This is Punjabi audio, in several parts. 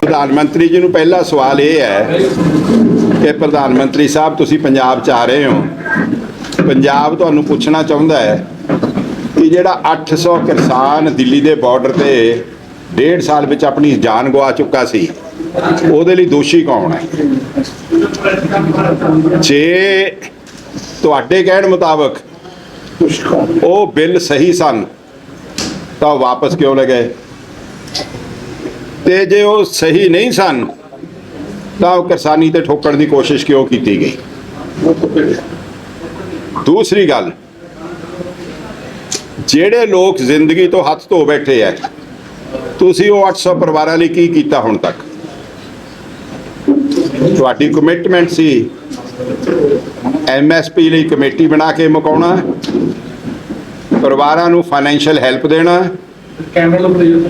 ਪ੍ਰਧਾਨ ਮੰਤਰੀ ਜੀ ਨੂੰ ਪਹਿਲਾ ਸਵਾਲ ਇਹ ਹੈ ਕਿ ਪ੍ਰਧਾਨ ਮੰਤਰੀ ਸਾਹਿਬ, ਤੁਸੀਂ ਪੰਜਾਬ ਚ ਆ ਰਹੇ ਹੋ। ਪੰਜਾਬ ਤੁਹਾਨੂੰ ਪੁੱਛਣਾ ਚਾਹੁੰਦਾ ਹੈ ਕਿ ਜਿਹੜਾ 800 ਕਿਸਾਨ ਦਿੱਲੀ ਦੇ ਬਾਰਡਰ ਤੇ ਡੇਢ ਸਾਲ ਵਿੱਚ ਆਪਣੀ ਜਾਨ ਗਵਾ ਚੁੱਕਾ ਸੀ, ਉਹਦੇ ਲਈ ਦੋਸ਼ੀ ਕੌਣ ਹੈ? ਜੇ ਤੁਹਾਡੇ ਕਹਿਣ ਮੁਤਾਬਕ ਉਹ ਬਿੱਲ ਸਹੀ ਸਨ, ਤਾਂ ਉਹ ਵਾਪਸ ਕਿਉਂ ਲੈ ਗਏ? ਤੇ ਜੇ ਉਹ ਸਹੀ ਨਹੀਂ ਸਨ, ਤਾਂ ਉਹ ਕਿਸਾਨੀ ਤੇ ਠੋਕਣ ਦੀ ਕੋਸ਼ਿਸ਼ ਕਿਉਂ ਕੀਤੀ ਗਈ? ਦੂਸਰੀ ਗੱਲ, ਜਿਹੜੇ ਲੋਕ ਜ਼ਿੰਦਗੀ ਤੋਂ ਹੱਥ ਧੋ ਬੈਠੇ ਐ, ਤੁਸੀਂ ਉਹ 800 ਪਰਿਵਾਰਾਂ ਲਈ ਕੀ ਕੀਤਾ ਹੁਣ ਤੱਕ? ਤੁਹਾਡੀ ਕਮਿਟਮੈਂਟ ਸੀ ਐਮਐਸਪੀ ਲਈ ਕਮੇਟੀ ਬਣਾ ਕੇ ਮੁਕਾਉਣਾ, ਪਰਿਵਾਰਾਂ ਨੂੰ ਫਾਈਨੈਂਸ਼ੀਅਲ ਹੈਲਪ ਦੇਣਾ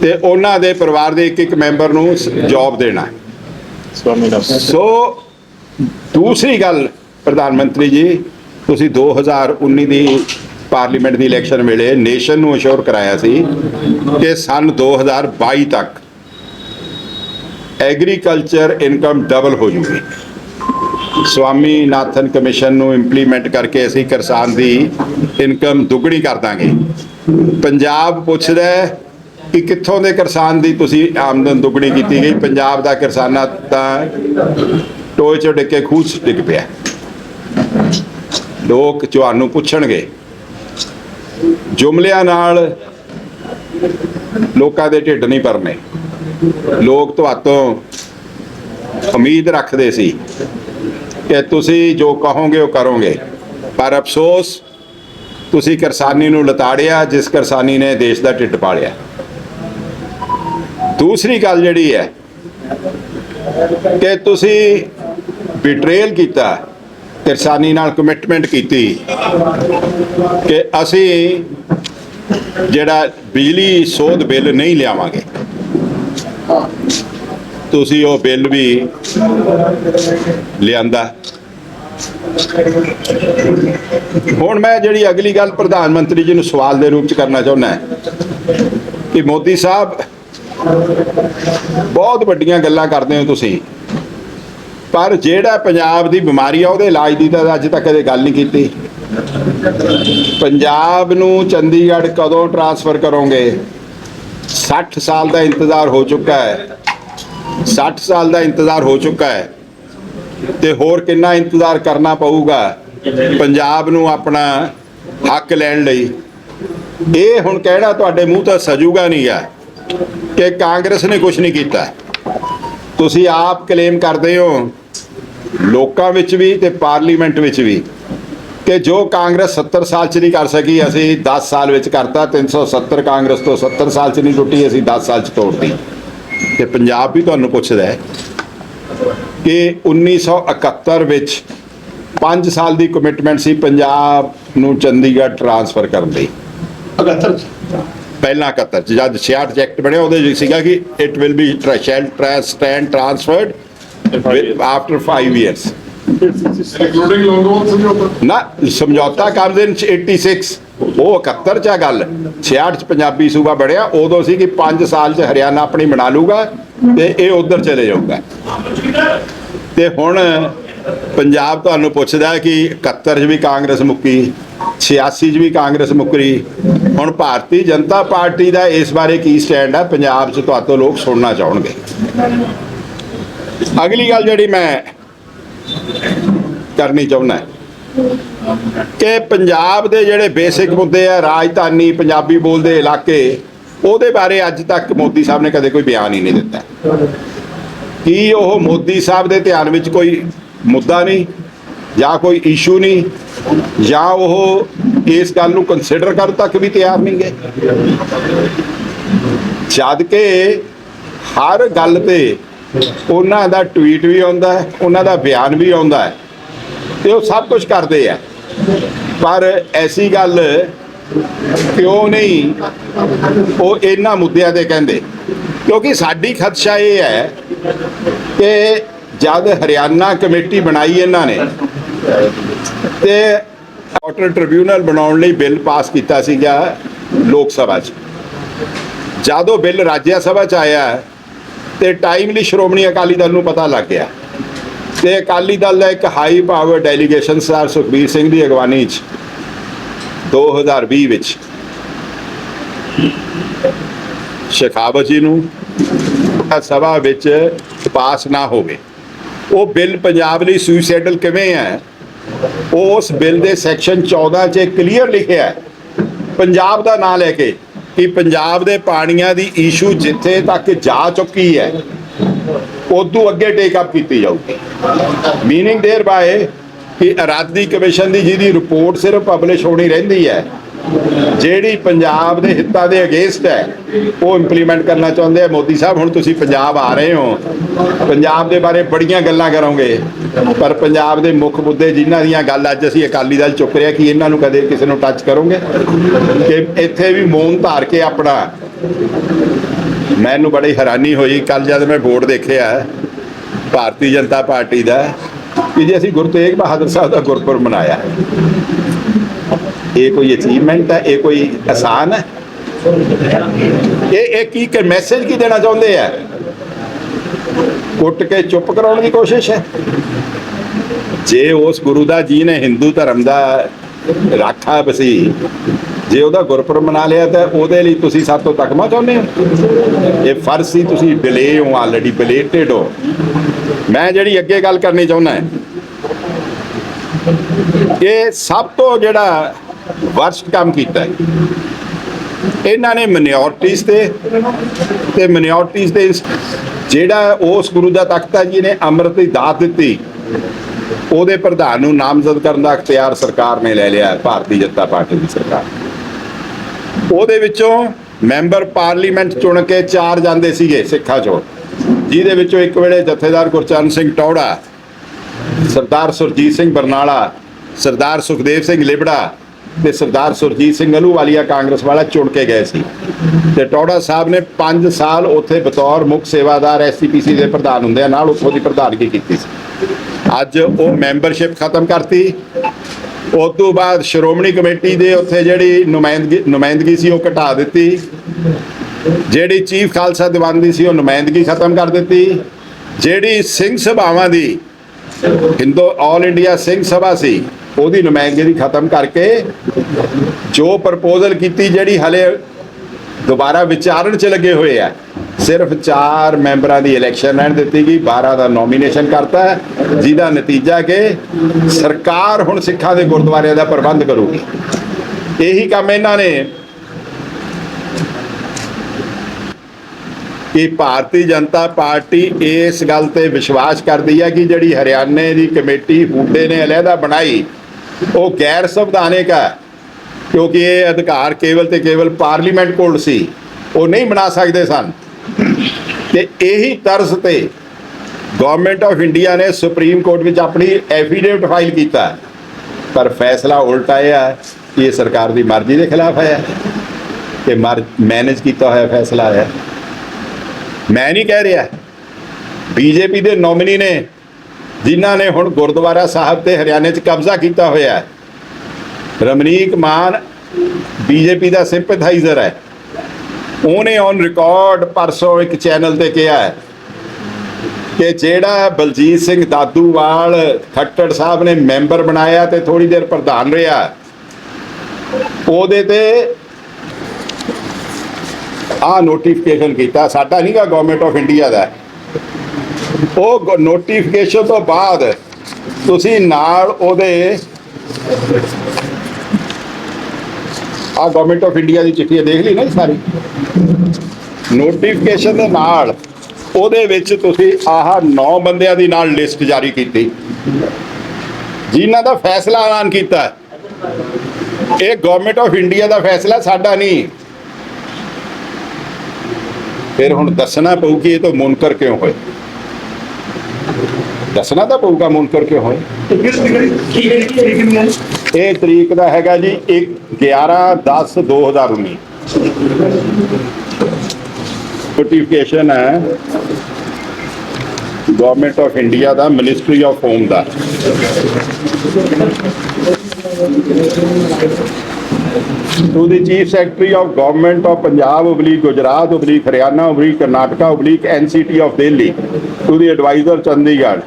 ਤੇ ਉਹਨਾਂ ਦੇ ਪਰਿਵਾਰ ਦੇ ਇੱਕ ਇੱਕ ਮੈਂਬਰ ਨੂੰ ਜੌਬ ਦੇਣਾ। ਸੋ ਦੂਸਰੀ ਗੱਲ ਪ੍ਰਧਾਨ ਮੰਤਰੀ ਜੀ ਤੁਸੀਂ 2019 ਦੀ ਪਾਰਲੀਮੈਂਟ ਦੀ ਇਲੈਕਸ਼ਨ ਵੇਲੇ ਨੇਸ਼ਨ ਨੂੰ ਅਸ਼ੋਰ ਕਰਾਇਆ ਸੀ ਕਿ ਸਨ 2022 ਤੱਕ ਐਗਰੀਕਲਚਰ ਇਨਕਮ ਡਬਲ ਹੋ ਜੂਗੀ। ਸਵਾਮੀ ਨਾਥਨ ਕਮਿਸ਼ਨ ਨੂੰ ਇੰਪਲੀਮੈਂਟ ਕਰਕੇ ਅਸੀਂ ਕਿਸਾਨ ਦੀ ਇਨਕਮ ਦੁੱਗਣੀ ਕਰ ਦਾਂਗੇ। ਪੰਜਾਬ ਪੁੱਛਦਾ ਹੈ ਕਿ ਕਿੱਥੋਂ ਦੇ ਕਿਸਾਨ ਦੀ ਤੁਸੀਂ ਆਮਦਨ ਦੁੱਗਣੀ ਕੀਤੀ ਗਈ? ਪੰਜਾਬ ਦਾ ਕਿਸਾਨਾ ਤਾਂ ਟੋਏ ਚੋਂ ਡਿੱਗ ਕੇ ਖੂਹ ਡਿੱਗ ਪਿਆ। ਲੋਕ ਤੁਹਾਨੂੰ ਪੁੱਛਣਗੇ। ਜੁਮਲਿਆਂ ਨਾਲ ਲੋਕਾਂ ਦੇ ਢਿੱਡ ਨਹੀਂ ਭਰਨੇ। ਲੋਕ ਤੁਹਾਤੋਂ ਉਮੀਦ ਰੱਖਦੇ ਸੀ ਕਿ ਤੁਸੀਂ ਜੋ ਕਹੋਗੇ, ਉਹ ਕਰੋਗੇ। ਪਰ ਅਫਸੋਸ ਤੁਸੀਂ ਕਿਸਾਨੀ ਨੂੰ ਲਤਾੜਿਆ, ਜਿਸ ਕਿਸਾਨੀ ਨੇ ਦੇਸ਼ ਦਾ ਢਿੱਡ ਪਾਲਿਆ। ਦੂਸਰੀ ਗੱਲ ਜਿਹੜੀ ਹੈ ਕਿ ਤੁਸੀਂ ਬਿਟਰੇਲ ਕੀਤਾ ਕਿਸਾਨੀ ਨਾਲ ਕਮਿਟਮੈਂਟ ਕੀਤੀ ਕਿ ਅਸੀਂ ਜਿਹੜਾ ਬਿਜਲੀ ਸੋਧ ਬਿੱਲ ਨਹੀਂ ਲਿਆਵਾਂਗੇ। ਤੁਸੀਂ ਉਹ ਬਿੱਲ ਵੀ ਲਿਆਂਦਾ। ਹੁਣ ਮੈਂ ਜਿਹੜੀ ਅਗਲੀ ਗੱਲ ਪ੍ਰਧਾਨ ਮੰਤਰੀ ਜੀ ਨੂੰ ਸਵਾਲ ਦੇ ਰੂਪ ਚ ਕਰਨਾ ਚਾਹੁੰਦਾ ਕਿ ਮੋਦੀ ਸਾਹਿਬ, ਬਹੁਤ ਵੱਡੀਆਂ ਗੱਲਾਂ ਕਰਦੇ ਹੋ ਤੁਸੀਂ, ਪਰ ਜਿਹੜਾ ਪੰਜਾਬ ਦੀ ਬਿਮਾਰੀ ਆ, ਉਹਦੇ ਇਲਾਜ ਦੀ ਤਾਂ ਅੱਜ ਤੱਕ ਕਦੇ ਗੱਲ ਨਹੀਂ ਕੀਤੀ। ਪੰਜਾਬ ਨੂੰ ਚੰਡੀਗੜ੍ਹ ਕਦੋਂ ਟਰਾਂਸਫਰ ਕਰੋਗੇ? 60 ਸਾਲ ਦਾ ਇੰਤਜ਼ਾਰ ਹੋ ਚੁੱਕਾ ਹੈ। 60 ਸਾਲ ਦਾ ਇੰਤਜ਼ਾਰ ਹੋ ਚੁੱਕਾ ਹੈ। ਤੇ ਹੋਰ ਕਿੰਨਾ ਇੰਤਜ਼ਾਰ ਕਰਨਾ ਪਊਗਾ ਪੰਜਾਬ ਨੂੰ ਆਪਣਾ ਹੱਕ ਲੈਣ ਲਈ? ਇਹ ਹੁਣ ਕਹਿਣਾ ਤੁਹਾਡੇ ਮੂੰਹ ਤੋਂ ਸਜੂਗਾ ਨਹੀਂ ਆ ਕਿ ਕਾਂਗਰਸ ਨੇ ਕੁਝ ਨਹੀਂ ਕੀਤਾ। ਤੁਸੀਂ ਆਪ ਕਲੇਮ ਕਰਦੇ ਹੋ, ਲੋਕਾਂ ਵਿੱਚ ਵੀ ਤੇ ਪਾਰਲੀਮੈਂਟ ਵਿੱਚ ਵੀ, ਕਿ ਜੋ ਕਾਂਗਰਸ 70 ਸਾਲ ਚ ਨਹੀਂ ਕਰ ਸਕੀ, ਅਸੀਂ 10 ਸਾਲ ਵਿੱਚ ਕਰਤਾ 370 ਕਾਂਗਰਸ ਤੋਂ 70 ਸਾਲ ਚ ਨਹੀਂ ਟੁੱਟੀ, ਅਸੀਂ 10 ਸਾਲ ਚ ਤੋੜਦੀ ਤੇ ਪੰਜਾਬ ਵੀ ਤੁਹਾਨੂੰ ਪੁੱਛਦਾ ਹੈ। ਕਿ 1971 ਵਿੱਚ 5 ਸਾਲ ਦੀ ਕਮਿਟਮੈਂਟ ਸੀ ਪੰਜਾਬ ਨੂੰ ਚੰਡੀਗੜ੍ਹ ਟਰਾਂਸਫਰ ਕਰਨ ਲਈ। 71 ਪਹਿਲਾਂ 71 ਚ ਜਦ 66 ਐਕਟ ਬਣਿਆ ਉਹਦੇ ਵਿੱਚ ਸੀਗਾ ਕਿ it will be shall stand transferred after 5 years Longowal ਸਮਝੌਤਾ ਨਾ ਸਮਝੌਤਾ ਕਰਦੇ ਨੇ 86 ਉਹ 71 ਚ ਆ ਗੱਲ। 66 ਚ ਪੰਜਾਬੀ ਸੂਬਾ ਬਣਿਆ ਉਦੋਂ ਸੀ ਕਿ 5 ਸਾਲ ਚ ਹਰਿਆਣਾ ਆਪਣੀ ਬਣਾ ਲੂਗਾ ਤੇ ਇਹ ਉਧਰ ਚਲੇ ਜਾਊਗਾ। ਤੇ ਹੁਣ ਪੰਜਾਬ ਤੁਹਾਨੂੰ ਪੁੱਛਦਾ ਕਿ 71 ਚ ਵੀ ਕਾਂਗਰਸ ਮੁੱਕੀ 86 ਚ ਵੀ ਕਾਂਗਰਸ ਮੁੱਕਰੀ। ਹੁਣ ਭਾਰਤੀ ਜਨਤਾ ਪਾਰਟੀ ਦਾ ਇਸ ਬਾਰੇ ਕੀ ਸਟੈਂਡ ਹੈ ਪੰਜਾਬ ਚ ਤੁਹਾਤੋਂ ਲੋਕ ਸੁਣਨਾ ਚਾਹਣਗੇ। ਅਗਲੀ ਗੱਲ ਜਿਹੜੀ ਮੈਂ ਕਰਨੀ ਚਾਹੁੰਦਾ ਕਿ ਪੰਜਾਬ ਦੇ ਜਿਹੜੇ ਬੇਸਿਕ ਮੁੱਦੇ ਆ, ਰਾਜਧਾਨੀ, ਪੰਜਾਬੀ ਬੋਲਦੇ ਇਲਾਕੇ, ਉਹਦੇ ਬਾਰੇ ਅੱਜ ਤੱਕ ਮੋਦੀ ਸਾਹਿਬ ਨੇ ਕਦੇ ਕੋਈ ਬਿਆਨ ਹੀ ਨਹੀਂ ਦਿੱਤਾ। ਕੀ ਉਹ ਮੋਦੀ ਸਾਹਿਬ ਦੇ ਧਿਆਨ ਵਿੱਚ ਕੋਈ ਮੁੱਦਾ ਨਹੀਂ, ਜਾਂ ਕੋਈ ਇਸ਼ੂ ਨਹੀਂ, ਜਾਂ ਉਹ ਇਸ ਗੱਲ ਨੂੰ ਕੰਸੀਡਰ ਕਰਨ ਤੱਕ ਵੀ ਤਿਆਰ ਨਹੀਂ ਗਏ ਜਦ ਕਿ ਹਰ ਗੱਲ ਤੇ ਉਹਨਾਂ ਦਾ ਟਵੀਟ ਵੀ ਆਉਂਦਾ ਹੈ, ਉਹਨਾਂ ਦਾ ਬਿਆਨ ਵੀ ਆਉਂਦਾ ਹੈ, ਤੇ ਉਹ ਸਭ ਕੁਝ ਕਰਦੇ ਆ। ਪਰ ਐਸੀ ਗੱਲ ਕਿਉਂ ਨਹੀਂ, ਉਹ ਇਹਨਾਂ ਮੁੱਦਿਆਂ ਤੇ ਕਹਿੰਦੇ। ਕਿਉਂਕਿ ਸਾਡੀ ਖਦਸ਼ਾ ਇਹ ਹੈ ਕਿ ਜਦ ਹਰਿਆਣਾ ਕਮੇਟੀ ਬਣਾਈ ਇਹਨਾਂ ਨੇ ਤੇ ਵਾਟਰ ਟ੍ਰਿਬਿਊਨਲ ਬਣਾਉਣ ਲਈ ਬਿੱਲ ਪਾਸ ਕੀਤਾ ਸੀਗਾ ਲੋਕ ਸਭਾ 'ਚ। ਜਦ ਉਹ ਬਿੱਲ ਰਾਜ ਸਭਾ 'ਚ ਆਇਆ ਤੇ ਟਾਈਮਲੀ ਸ਼੍ਰੋਮਣੀ ਅਕਾਲੀ ਦਲ ਨੂੰ ਪਤਾ ਲੱਗ ਗਿਆ ਤੇ ਅਕਾਲੀ ਦਲ ਦਾ ਇੱਕ high power delegation sir Sukhbir Singh ਦੀ ਅਗਵਾਨੀ 'ਚ 2020 ਵਿੱਚ। ਸ਼ੇਖਾਵਤ ਜੀ ਨੂੰ ਸਭਾ ਵਿੱਚ ਪਾਸ ਨਾ ਹੋਵੇ ਉਹ ਬਿੱਲ ਪੰਜਾਬ ਲਈ ਸੁਸਾਈਡਲ ਕਿਵੇਂ ਹੈ ਉਸ ਬਿੱਲ ਦੇ ਸੈਕਸ਼ਨ 14 'ਚ ਕਲੀਅਰ ਲਿਖਿਆ ਹੈ ਪੰਜਾਬ ਦਾ ਨਾਂ ਲੈ ਕੇ ਕਿ ਪੰਜਾਬ ਦੇ ਪਾਣੀਆਂ ਦੀ ਇਸ਼ੂ ਜਿੱਥੇ ਤੱਕ ਜਾ ਚੁੱਕੀ ਹੈ ਉਦੋਂ ਅੱਗੇ ਟੇਕ ਅਪ ਕੀਤੀ ਜਾਊਗੀ ਮੀਨਿੰਗ देयर ਬਾਏ ਕਿ ਅਰਾਧੀ ਕਮਿਸ਼ਨ ਦੀ ਜਿਹਦੀ ਰਿਪੋਰਟ ਸਿਰਫ ਪਬਲਿਸ਼ ਹੋਣੀ ਰਹਿੰਦੀ ਹੈ ਜਿਹੜੀ ਪੰਜਾਬ ਦੇ ਹਿੱਤਾਂ ਦੇ ਅਗੇਂਸਟ ਹੈ, ਉਹ ਇੰਪਲੀਮੈਂਟ ਕਰਨਾ ਚਾਹੁੰਦੇ ਆ। ਮੋਦੀ ਸਾਹਿਬ, ਹੁਣ ਤੁਸੀਂ ਪੰਜਾਬ ਆ ਰਹੇ ਹੋ। ਪੰਜਾਬ ਦੇ ਬਾਰੇ ਬੜੀਆਂ ਗੱਲਾਂ ਕਰੋਗੇ। ਪਰ ਪੰਜਾਬ ਦੇ ਮੁੱਖ ਮੁੱਦੇ ਜਿਨ੍ਹਾਂ ਦੀਆਂ ਗੱਲ ਅੱਜ ਅਸੀਂ ਅਕਾਲੀ ਦਲ ਚੁੱਕ ਰਿਹਾ, ਕਿ ਇਹਨਾਂ ਨੂੰ ਕਦੇ ਕਿਸੇ ਨੂੰ ਟੱਚ ਕਰੋਗੇ? ਕਿ ਇੱਥੇ ਵੀ ਮੌਨ ਧਾਰ ਕੇ ਆਪਣਾ ਮੈਨੂੰ ਬੜੀ ਹੈਰਾਨੀ ਹੋਈ। ਕੱਲ ਜਦ ਮੈਂ ਵੋਟ ਦੇਖਿਆ, ਭਾਰਤੀ ਜਨਤਾ ਪਾਰਟੀ ਦਾ, ਕਿ ਜੇ ਅਸੀਂ ਗੁਰੂ ਤੇਗ ਬਹਾਦਰ ਸਾਹਿਬ ਦਾ ਗੁਰਪੁਰਬ ਮਨਾਇਆ ਇਹ ਕੋਈ ਅਚੀਵਮੈਂਟ ਹੈ, ਇਹ ਕੋਈ ਆਸਾਨ ਹੈ? ਇਹ ਇਹ ਕੀ ਕਿ ਮੈਸੇਜ ਕੀ ਦੇਣਾ ਚਾਹੁੰਦੇ ਆ? ਕੁੱਟ ਕੇ ਚੁੱਪ ਕਰਾਉਣ ਦੀ ਕੋਸ਼ਿਸ਼ ਹੈ? ਜੇ ਉਸ ਗੁਰੂ ਦਾ ਜੀ ਨੇ ਹਿੰਦੂ ਧਰਮ ਦਾ ਰਾਖਾ ਬਸੀ, ਜੇ ਉਹਦਾ ਗੁਰਪੁਰਬ ਮਨਾ ਲਿਆ, ਤਾਂ ਉਹਦੇ ਲਈ ਤੁਸੀਂ ਸਭ ਤੋਂ ਤਕਮਾ ਚਾਹੁੰਦੇ ਹੋ? ਇਹ ਫਰਜ਼ ਸੀ ਤੁਸੀਂ ਡਿਲੇ ਹੋ ਆਲਰੇਡੀ ਬਲੇਟਡ ਹੋ। ਮੈਂ ਜਿਹੜੀ ਅੱਗੇ ਗੱਲ ਕਰਨੀ ਚਾਹੁੰਦਾ ਹਾਂ, ਇਹ ਸਭ ਤੋਂ ਜਿਹੜਾ ਵਰਸਟ ਕੰਮ ਕੀਤਾ ਹੈ। ਇਹਨਾਂ ਨੇ ਮਿਨੋਰਟੀਜ਼ ਤੇ ਤੇ ਮਿਨੋਰਟੀਜ਼ ਦੇ ਜਿਹੜਾ ਉਸ ਗੁਰੂ ਦਾ ਤਖਤ ਹੈ ਜਿਹਨੇ ਅੰਮ੍ਰਿਤ ਦੀ ਦਾਤ ਦਿੱਤੀ, ਉਹਦੇ ਪ੍ਰਧਾਨ ਨੂੰ ਨਾਮਜ਼ਦ ਕਰਨ ਦਾ ਅਖਤਿਆਰ ਸਰਕਾਰ ਨੇ ਲੈ ਲਿਆ ਭਾਰਤੀ ਜਨਤਾ ਪਾਰਟੀ ਦੀ ਸਰਕਾਰ। ਉਹਦੇ ਵਿੱਚੋਂ ਮੈਂਬਰ ਪਾਰਲੀਮੈਂਟ ਚੁਣ ਕੇ ਚਾਰ ਜਾਂਦੇ ਸੀਗੇ ਸਿੱਖਾਂ ਚੋਂ। ਜਿਹਦੇ ਵਿੱਚੋਂ ਇੱਕ ਵੇਲੇ ਜਥੇਦਾਰ ਗੁਰਚਰਨ ਸਿੰਘ ਟੌੜਾ, ਸਰਦਾਰ ਸੁਰਜੀਤ ਸਿੰਘ ਬਰਨਾਲਾ, ਸਰਦਾਰ ਸੁਖਦੇਵ ਸਿੰਘ ਲਿਬੜਾ ਤੇ ਸਰਦਾਰ ਸੁਰਜੀਤ ਸਿੰਘ ਅਲੂਵਾਲੀਆ ਕਾਂਗਰਸ ਵਾਲਾ ਚੁਣ ਕੇ ਗਏ ਸੀ। ਤੇ ਟੌੜਾ ਸਾਹਿਬ ਨੇ 5 ਸਾਲ ਉੱਥੇ ਬਤੌਰ ਮੁੱਖ ਸੇਵਾਦਾਰ ਐਸਸੀਪੀਸੀ ਦੇ ਪ੍ਰਧਾਨ ਹੁੰਦੇ ਨਾਲ ਉੱਥੋਂ ਦੀ ਪ੍ਰਧਾਨਗੀ ਕੀਤੀ ਸੀ। ਅੱਜ ਉਹ ਮੈਂਬਰਸ਼ਿਪ ਖਤਮ ਕਰਤੀ। ਉਸ ਤੋਂ ਬਾਅਦ ਸ਼੍ਰੋਮਣੀ ਕਮੇਟੀ ਦੇ ਉੱਥੇ ਜਿਹੜੀ ਨੁਮਾਇੰਦਗੀ ਨੁਮਾਇੰਦਗੀ ਸੀ, ਉਹ ਘਟਾ ਦਿੱਤੀ। ਜਿਹੜੀ ਚੀਫ ਖਾਲਸਾ ਦੀਵਾਨ ਦੀ ਸੀ, ਉਹ ਨੁਮਾਇੰਦਗੀ ਖਤਮ ਕਰ ਦਿੱਤੀ। ਜਿਹੜੀ ਸਿੰਘ ਸਭਾਵਾਂ ਦੀ, ਹਿੰਦੂ, ਆਲ ਇੰਡੀਆ ਸਿੰਘ ਸਭਾ ਸੀ ਉਹਦੀ ਨੁਮਾਇੰਦਗੀ ਖਤਮ ਕਰਕੇ ਜੋ ਪ੍ਰਪੋਜ਼ਲ ਕੀਤੀ ਜਿਹੜੀ ਹਲੇ ਦੁਬਾਰਾ ਵਿਚਾਰਨ ਚ ਲੱਗੇ ਹੋਏ ਆ, ਸਿਰਫ 4 ਮੈਂਬਰਾਂ ਦੀ ਇਲੈਕਸ਼ਨ ਰਹਿਣ ਦਿੱਤੀ ਗਈ 12 ਦਾ ਨੋਮੀਨੇਸ਼ਨ ਕਰਤਾ ਜਿਹਦਾ ਨਤੀਜਾ ਕਿ ਸਰਕਾਰ ਹੁਣ ਸਿੱਖਾਂ ਦੇ ਗੁਰਦੁਆਰਿਆਂ ਦਾ ਪ੍ਰਬੰਧ ਕਰੂਗੀ। ਇਹੀ ਕੰਮ ਇਹਨਾਂ ਨੇ ਕਿ ਭਾਰਤੀ ਜਨਤਾ ਪਾਰਟੀ ਇਸ ਗੱਲ ਤੇ ਵਿਸ਼ਵਾਸ ਕਰਦੀ ਹੈ ਕਿ ਜਿਹੜੀ ਹਰਿਆਣੇ ਦੀ ਕਮੇਟੀ, ਹੂਡੇ ਨੇ ਅਲਹਿਦਾ ਬਣਾਈ ਉਹ ਗੈਰ ਸੰਵਿਧਾਨਿਕ ਹੈ, ਕਿਉਂਕਿ ਇਹ ਅਧਿਕਾਰ ਕੇਵਲ ਤੇ ਕੇਵਲ ਪਾਰਲੀਮੈਂਟ ਕੋਲ ਸੀ, ਉਹ ਨਹੀਂ ਬਣਾ ਸਕਦੇ ਸਨ। ਤੇ ਇਹੀ ਤਰਜ਼ ਤੇ ਗਵਰਨਮੈਂਟ ਆਫ ਇੰਡੀਆ ਨੇ ਸੁਪਰੀਮ ਕੋਰਟ ਵਿੱਚ ਆਪਣੀ ਐਫੀਡੇਵਿਟ ਫਾਈਲ ਕੀਤਾ ਪਰ ਫੈਸਲਾ ਉਲਟਾ ਇਹ ਹੈ ਕਿ ਇਹ ਸਰਕਾਰ ਦੀ ਮਰਜ਼ੀ ਦੇ ਖਿਲਾਫ ਹੈ ਤੇ ਮੈਨੇਜ ਕੀਤਾ ਹੋਇਆ ਫੈਸਲਾ ਹੈ। ਮੈਂ ਨਹੀਂ ਕਹਿ ਰਿਹਾ, ਬੀਜੇਪੀ ਦੇ ਨੋਮਿਨੀ ਨੇ ਜਿਨ੍ਹਾਂ ਨੇ ਹੁਣ ਗੁਰਦੁਆਰਾ ਸਾਹਿਬ ਤੇ ਹਰਿਆਣੇ 'ਚ ਕਬਜ਼ਾ ਕੀਤਾ ਹੋਇਆ ਹੈ। ਰਮਨੀਕ ਮਾਨ ਬੀਜੇਪੀ ਦਾ ਸਿੰਪਥਾਈਜ਼ਰ ਹੈ। ਉਹਨੇ ਔਨ ਰਿਕਾਰਡ ਪਰਸੋਂ ਇੱਕ ਚੈਨਲ ਤੇ ਕਿਹਾ ਹੈ ਕਿ ਜਿਹੜਾ ਬਲਜੀਤ ਸਿੰਘ ਦਾਦੂਵਾਲ ਖੱਟੜ ਸਾਹਿਬ ਨੇ ਮੈਂਬਰ ਬਣਾਇਆ ਤੇ ਥੋੜੀ ਦੇਰ ਪ੍ਰਧਾਨ ਰਿਹਾ, ਉਹਦੇ ਤੇ ਆ ਨੋਟੀਫਿਕੇਸ਼ਨ ਕੀਤਾ, ਸਾਡਾ ਨਹੀਂਗਾ ਗਵਰਨਮੈਂਟ ਆਫ ਇੰਡੀਆ ਦਾ। ਉਹ ਨੋਟੀਫਿਕੇਸ਼ਨ ਤੋਂ ਬਾਅਦ ਤੁਸੀਂ ਨਾਲ ਉਹਦੇ ਆ ਗਵਰਨਮੈਂਟ ਆਫ ਇੰਡੀਆ ਦੀ ਚਿੱਠੀ ਦੇਖ ਲਈ ਨਾ ਸਾਰੀ। ਨੋਟੀਫਿਕੇਸ਼ਨ ਦੇ ਨਾਲ ਉਹਦੇ ਵਿੱਚ ਤੁਸੀਂ ਆਹ 9 ਬੰਦਿਆਂ ਦੀ ਨਾਲ ਲਿਸਟ ਜਾਰੀ ਕੀਤੀ। ਜਿਨ੍ਹਾਂ ਦਾ ਫੈਸਲਾ ਐਲਾਨ ਕੀਤਾ। ਇਹ ਗਵਰਨਮੈਂਟ ਆਫ ਇੰਡੀਆ ਦਾ ਫੈਸਲਾ, ਸਾਡਾ ਨਹੀਂ। ਫਿਰ ਹੁਣ ਦੱਸਣਾ ਪਊ ਕਿ ਇਹ ਤੋਂ ਮੁਨਕਰ ਕਿਉਂ ਹੋਏ? ਦੱਸਣਾ ਤਾਂ ਪਊਗਾ ਮੁਨਕਰ ਕਿਉਂ ਹੋਏ ਇਹ ਤਰੀਕ ਦਾ ਹੈਗਾ ਜੀ 1 11 10 2019 ਨੋਟੀਫਿਕੇਸ਼ਨ ਹੈ ਗਵਰਨਮੈਂਟ ਆਫ ਇੰਡੀਆ ਦਾ ਮਿਨਿਸਟਰੀ ਆਫ ਹੋਮ ਦਾ to the chief secretary of government of punjab oblique gujarat oblique haryana oblique karnataka oblique nct of delhi to the advisor chandigarh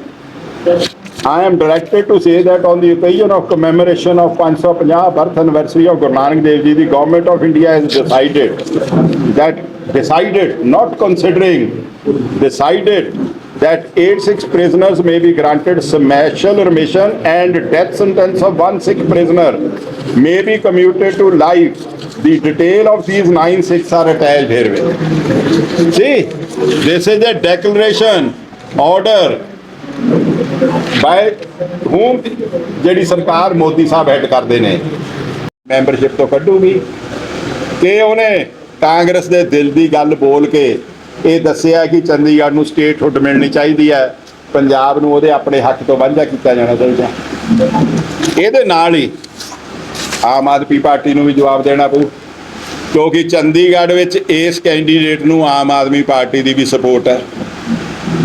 I am directed to say that on the occasion of commemoration of 550 birth anniversary of Guru Nanak Dev Ji, the government of India has decided that decided, not considering, decided that 86 prisoners may be granted special remission and death sentence of one Sikh prisoner may be commuted to life. The detail of these nine Sikhs are attached herewith. See, this is a declaration, order by whom ਜਿਹੜੀ ਸਰਕਾਰ ਮੋਦੀ ਸਾਹਿਬ ਹੈਡ ਕਰਦੇ ਨੇ। ਮੈਂਬਰਸ਼ਿਪ ਤੋਂ ਕੱਢੂਗੀ। ਕਿ ਉਹਨੇ ਕਾਂਗਰਸ ਦੇ ਦਿਲ ਦੀ ਗੱਲ ਬੋਲ ਕੇ ਇਹ ਦੱਸਿਆ ਕਿ ਚੰਡੀਗੜ੍ਹ ਨੂੰ ਸਟੇਟਹੁੱਡ ਮਿਲਣੀ ਚਾਹੀਦੀ ਹੈ। ਪੰਜਾਬ ਨੂੰ ਉਹਦੇ ਆਪਣੇ ਹੱਕ ਤੋਂ ਵਾਂਝਾ ਕੀਤਾ ਜਾਣਾ ਚਾਹੀਦਾ। ਇਹਦੇ ਨਾਲ ਹੀ ਆਮ ਆਦਮੀ ਪਾਰਟੀ ਨੂੰ ਵੀ ਜਵਾਬ ਦੇਣਾ ਪਊ। ਕਿਉਂਕਿ ਚੰਡੀਗੜ੍ਹ ਵਿੱਚ ਇਸ ਕੈਂਡੀਡੇਟ ਨੂੰ ਆਮ ਆਦਮੀ ਪਾਰਟੀ ਦੀ ਵੀ ਸਪੋਰਟ ਹੈ।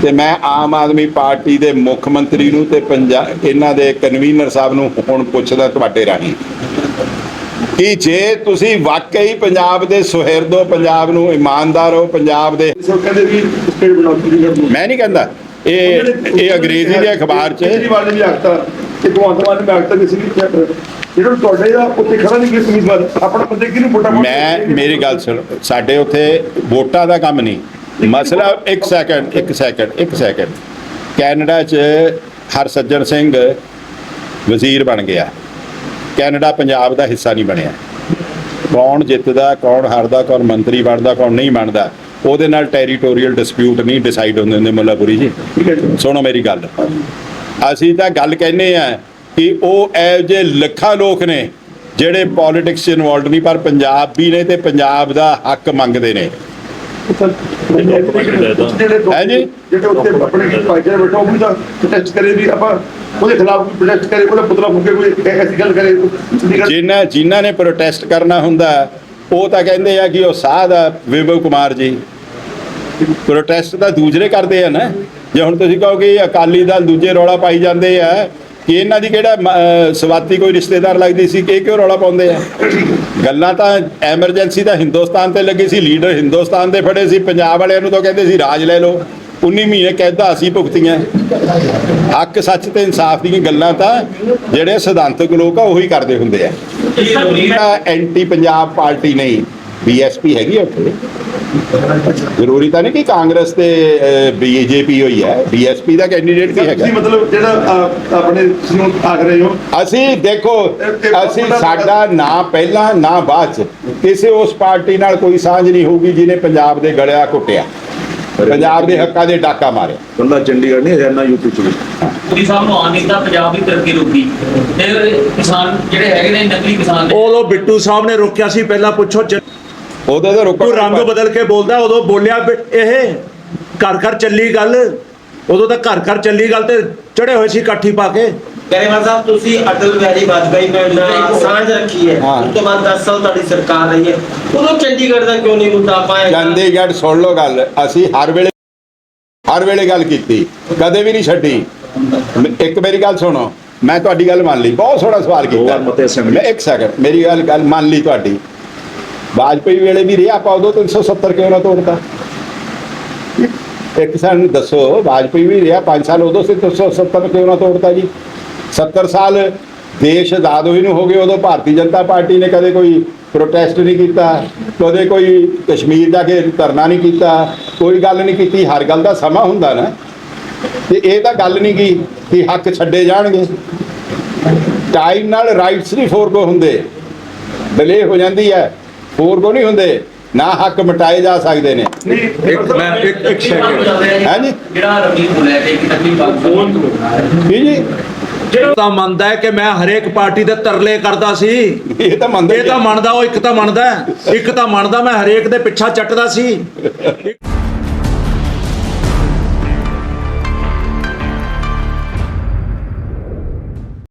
ਤੇ ਮੈਂ ਆਮ ਆਦਮੀ ਪਾਰਟੀ ਦੇ ਮੁੱਖ ਮੰਤਰੀ ਨੂੰ ਤੇ ਪੰਜਾਬ ਇਹਨਾਂ ਦੇ ਕਨਵੀਨਰ ਸਾਹਿਬ ਨੂੰ ਹੁਣ ਪੁੱਛਦਾ ਤੁਹਾਡੇ ਰਾਹੀਂ। ਕਿ ਜੇ ਤੁਸੀਂ ਵਾਕਈ ਪੰਜਾਬ ਦੇ ਸੁਹਿਰਦੋ ਪੰਜਾਬ ਨੂੰ ਇਮਾਨਦਾਰ ਹੋ ਪੰਜਾਬ ਦੇ ਵੀ ਮੈਂ ਨਹੀਂ ਕਹਿੰਦਾ। ਇਹ ਇਹ ਅੰਗਰੇਜ਼ੀ ਦੇ ਅਖਬਾਰ 'ਚ ਕੇਜਰੀਵਾਲ ਨੇ ਵੀ ਆਖਤਾ ਕਿ ਭਗਵੰਤ ਮਾਨ ਨੇ ਵੀ ਆਖਤਾ ਕਿ ਸੀ ਜਿਹੜਾ ਤੁਹਾਡੇ ਦਾ ਉੱਤੇ ਖੜਾ ਨਹੀਂ ਕਿ ਉਮੀਦਵਾਰ ਆਪਣਾ ਬੰਦੇ ਕਿਹਨੂੰ ਵੋਟਾਂ? ਮੈਂ ਮੇਰੀ ਗੱਲ ਸੁਣ ਸਾਡੇ ਉੱਥੇ ਵੋਟਾਂ ਦਾ ਕੰਮ ਨਹੀਂ। ਮਸਲਾ ਇੱਕ ਸੈਕਿੰਡ ਇੱਕ ਸੈਕਿੰਡ ਇੱਕ ਸੈਕਿੰਡ ਕੈਨੇਡਾ 'ਚ ਹਰਸੱਜਣ ਸਿੰਘ ਵਜ਼ੀਰ ਬਣ ਗਿਆ। ਕੈਨੇਡਾ ਪੰਜਾਬ ਦਾ ਹਿੱਸਾ ਨਹੀਂ ਬਣਿਆ। ਕੌਣ ਜਿੱਤਦਾ, ਕੌਣ ਹਾਰਦਾ, ਕੌਣ ਮੰਤਰੀ ਬਣਦਾ, ਕੌਣ ਨਹੀਂ ਬਣਦਾ, ਉਹਦੇ ਨਾਲ ਟੈਰੀਟੋਰੀਅਲ ਡਿਸਪਿਊਟ ਨਹੀਂ ਡਿਸਾਈਡ ਹੁੰਦੇ ਹੁੰਦੇ ਮੁੱਲਾਪੁਰੀ ਜੀ। ਠੀਕ ਹੈ ਸੁਣੋ ਮੇਰੀ ਗੱਲ। ਅਸੀਂ ਤਾਂ ਗੱਲ ਕਹਿੰਦੇ ਆ ਕਿ ਉਹ ਇਹੋ ਜਿਹੇ ਲੱਖਾਂ ਲੋਕ ਨੇ ਜਿਹੜੇ ਪੋਲਿਟਿਕਸ 'ਚ ਇਨਵੋਲਡ ਨਹੀਂ, ਪਰ ਪੰਜਾਬੀ ਨੇ ਤੇ ਪੰਜਾਬ ਦਾ ਹੱਕ ਮੰਗਦੇ ਨੇ। ਹੈ ਜੀ? ਜਿਹੜੇ ਉੱਤੇ ਆਪਣੇ ਭਾਈਚਾਰੇ ਬੈਠਾ ਉਹ ਵੀ ਤਾਂ ਪ੍ਰੋਟੈਸਟ ਕਰੇ ਵੀ ਆਪਾਂ ਉਹਦੇ ਖਿਲਾਫ ਪ੍ਰੋਟੈਸਟ ਕਰੇ ਉਹਦਾ ਪੁਤਲਾ ਫੂਕੇ ਕੋਈ ਐਸੀ ਗੱਲ ਕਰੇ ਚੰਡੀਗੜ੍ਹ ਜਿਨ੍ਹਾਂ ਜਿਨ੍ਹਾਂ ਨੇ ਪ੍ਰੋਟੈਸਟ ਕਰਨਾ ਹੁੰਦਾ ਉਹ ਤਾਂ ਕਹਿੰਦੇ ਆ ਕਿ ਉਹ ਸਾਧ ਆ ਵਿਭਵ ਕੁਮਾਰ ਜੀ ਪ੍ਰੋਟੈਸਟ ਤਾਂ ਦੂਜਰੇ ਕਰਦੇ ਆ ਨਾ। ਜੇ ਹੁਣ ਤੁਸੀਂ ਕਹੋ ਕਿ ਅਕਾਲੀ ਦਲ ਦੂਜੇ ਰੌਲਾ ਪਾਈ ਜਾਂਦੇ ਆ ਕਿ ਇਹਨਾਂ ਦੀ ਕਿਹੜਾ ਸਵਾਤੀ ਕੋਈ ਰਿਸ਼ਤੇਦਾਰ ਲੱਗਦੀ ਸੀ ਕਿ ਇਹ ਕਿਉਂ ਰੌਲਾ ਪਾਉਂਦੇ ਆ? ਗੱਲਾਂ ਤਾਂ ਐਮਰਜੈਂਸੀ ਤਾਂ ਹਿੰਦੁਸਤਾਨ ਤੇ ਲੱਗੀ ਸੀ ਲੀਡਰ ਹਿੰਦੁਸਤਾਨ ਦੇ ਫੜੇ ਸੀ ਪੰਜਾਬ ਵਾਲਿਆਂ ਨੂੰ ਤਾਂ ਕਹਿੰਦੇ ਸੀ ਰਾਜ ਲੈ ਲਓ। 19 ਮਹੀਨੇ ਕੈਦਾਂ ਅਸੀਂ ਭੁਗਤੀਆਂ। ਹੱਕ ਸੱਚ ਤੇ ਇਨਸਾਫ ਦੀਆਂ ਗੱਲਾਂ ਤਾਂ ਜਿਹੜੇ ਸਿਧਾਂਤਕ ਲੋਕ ਆ ਉਹੀ ਕਰਦੇ ਹੁੰਦੇ ਆ। ਐਂਟੀ ਪੰਜਾਬ ਪਾਰਟੀ ਨਹੀਂ। ਬੀਐਸਪੀ ਹੈਗੀ ਆ ਉੱਥੇ। ਜ਼ਰੂਰੀ ਤਾਂ ਨਹੀਂ ਕਿ ਕਾਂਗਰਸ ਤੇ ਬੀਜੇਪੀ ਹੋਈ ਹੈ। ਬੀਐਸਪੀ ਦਾ ਕੈਂਡੀਡੇਟ ਕੀ ਹੈਗਾ। ਤੁਸੀਂ ਮਤਲਬ ਜਿਹੜਾ ਆਪਣੇ ਤੁਸੀਂ ਹੁਣ ਆਖ ਰਹੇ ਹੋ। ਅਸੀਂ ਦੇਖੋ ਅਸੀਂ ਸਾਡਾ ਨਾ ਪਹਿਲਾਂ ਨਾ ਬਾਅਦ ਚ ਕਿਸੇ ਉਸ ਪਾਰਟੀ ਨਾਲ ਕੋਈ ਸਾਂਝ ਨਹੀਂ ਹੋਊਗੀ ਜਿਹਨੇ ਪੰਜਾਬ ਦੇ ਗਲਿਆ ਕੁੱਟਿਆ। ਪੰਜਾਬ ਦੇ ਹੱਕਾਂ ਦੇ ਡਾਕਾ ਮਾਰਿਆ। ਬੰਦਾ ਚੰਡੀਗੜ੍ਹ ਨਹੀਂ ਹਰਿਆਣਾ ਯੂਪੀ ਚ ਵੀ। ਮੋਦੀ ਸਾਹਿਬ ਨੂੰ ਆਉਣ ਨਹੀਂ ਦਿੱਤਾ ਪੰਜਾਬ ਦੀ ਤਰੱਕੀ ਰੁਕੀ। ਤੇ ਕਿਸਾਨ ਜਿਹੜੇ ਹੈਗੇ ਨੇ ਨਕਲੀ ਕਿਸਾਨ ਨੇ ਉਦੋਂ ਬਿੱਟੂ ਸਾਹਿਬ ਨੇ ਰੋਕਿਆ ਸੀ ਪਹਿਲਾਂ ਪੁੱਛੋ ਉਹਦੇ ਤਾਂ ਰੁਕਣ ਤੂੰ ਰੰਗ ਬਦਲ ਕੇ ਬੋਲਦਾ ਉਦੋਂ ਬੋਲਿਆ ਇਹ ਘਰ ਘਰ ਚੱਲੀ ਗੱਲ ਉਦੋਂ ਤਾਂ ਘਰ ਘਰ ਚੱਲੀ ਗੱਲ ਤੇ ਚੜੇ ਹੋਏ ਸੀ ਇਕੱਠੀ ਪਾ ਕੇ। ਗਰੇਵਾਲ ਸਾਹਿਬ ਤੁਸੀਂ ਅਟਲ ਬਿਹਾਰੀ ਵਾਜਪਾਈ ਨਾਲ ਸਾਂਝ ਰੱਖੀ ਹੈ। ਉਸ ਤੋਂ ਬਾਅਦ 10 ਸਾਲ ਤੁਹਾਡੀ ਸਰਕਾਰ ਰਹੀ ਹੈ। ਉਦੋਂ ਚੰਡੀਗੜ੍ਹ ਦਾ ਕਿਉਂ ਨਹੀਂ ਮੁੱਦਾ ਪਾਇਆ? ਚੰਡੀਗੜ੍ਹ ਸੁਣ ਲਓ ਗੱਲ ਅਸੀਂ ਹਰ ਵੇਲੇ ਹਰ ਵੇਲੇ ਗੱਲ ਕੀਤੀ ਕਦੇ ਵੀ ਨਹੀਂ ਛੱਡੀ। ਇੱਕ ਮੇਰੀ ਗੱਲ ਸੁਣੋ ਮੈਂ ਤੁਹਾਡੀ ਗੱਲ ਮੰਨ ਲਈ ਬਹੁਤ ਸੋਹਣਾ ਸਵਾਲ ਕੀਤਾ। ਮੈਂ ਇੱਕ ਸੈਕਿੰਡ ਮੇਰੀ ਗੱਲ ਗੱਲ ਮੰਨ ਲਈ ਤੁਹਾਡੀ। ਵਾਜਪੇਈ ਵੇਲੇ ਵੀ ਰਿਹਾ, ਆਪਾਂ ਉਦੋਂ 370 ਕਿਉਂ ਨਾ ਤੋੜਤਾ? ਇੱਕ ਸਾਨੂੰ ਦੱਸੋ, ਵਾਜਪੇਈ ਵੀ ਰਿਹਾ 5 ਸਾਲ ਉਦੋਂ ਸੇ 370 ਕਿਉਂ ਨਾ ਤੋੜਤਾ ਜੀ? 70 ਸਾਲ ਦੇਸ਼ ਆਜ਼ਾਦ ਹੋਈ ਨੂੰ ਹੋ ਗਏ, ਉਦੋਂ ਭਾਰਤੀ ਜਨਤਾ ਪਾਰਟੀ ਨੇ ਕਦੇ ਕੋਈ ਪ੍ਰੋਟੈਸਟ ਨਹੀਂ ਕੀਤਾ, ਕਦੇ ਕੋਈ ਕਸ਼ਮੀਰ ਜਾ ਕੇ ਧਰਨਾ ਨਹੀਂ ਕੀਤਾ, ਕੋਈ ਗੱਲ ਨਹੀਂ ਕੀਤੀ, ਹਰ ਗੱਲ ਦਾ ਸਮਾਂ ਹੁੰਦਾ ਨਾ। ਤੇ ਇਹ ਤਾਂ ਗੱਲ ਨਹੀਂ ਕੀ, ਕਿ ਹੱਕ ਛੱਡੇ ਜਾਣਗੇ। ਟਾਈਮ ਨਾਲ ਰਾਈਟਸ ਨਹੀਂ ਫੋਰਗੋ ਹੁੰਦੇ। ਡਿਲੇ ਹੋ ਜਾਂਦੀ ਹੈ। ਫੋਰਗੋ ਨਹੀਂ ਹੁੰਦੇ। ਨਾ ਹੱਕ ਮਿਟਾਏ ਜਾ ਸਕਦੇ ਨੇ। ਇੱਕ ਮੈਂ ਇੱਕ ਇੱਕ ਸੈਕਿੰਡ ਹਾਂਜੀ। ਜਿਹੜਾ ਰਵਨੀਤ ਬੋਲਿਆ ਕਿ ਇੱਕ ਨਕਲੀ ਬਾਤ ਵੀ ਜੀ? ਤਾਂ ਮੰਨਦਾ ਹੈ ਕਿ ਮੈਂ ਹਰੇਕ ਪਾਰਟੀ ਦੇ ਤਰਲੇ ਕਰਦਾ ਸੀ। ਇਹ ਤਾਂ ਮੰਨਦੇ ਇਹ ਤਾਂ ਮੰਨਦਾ ਉਹ ਇੱਕ ਤਾਂ ਮੰਨਦਾ ਹੈ। ਇੱਕ ਤਾਂ ਮੰਨਦਾ ਮੈਂ ਹਰੇਕ ਦੇ ਪਿੱਛਾ ਚੱਟਦਾ ਸੀ।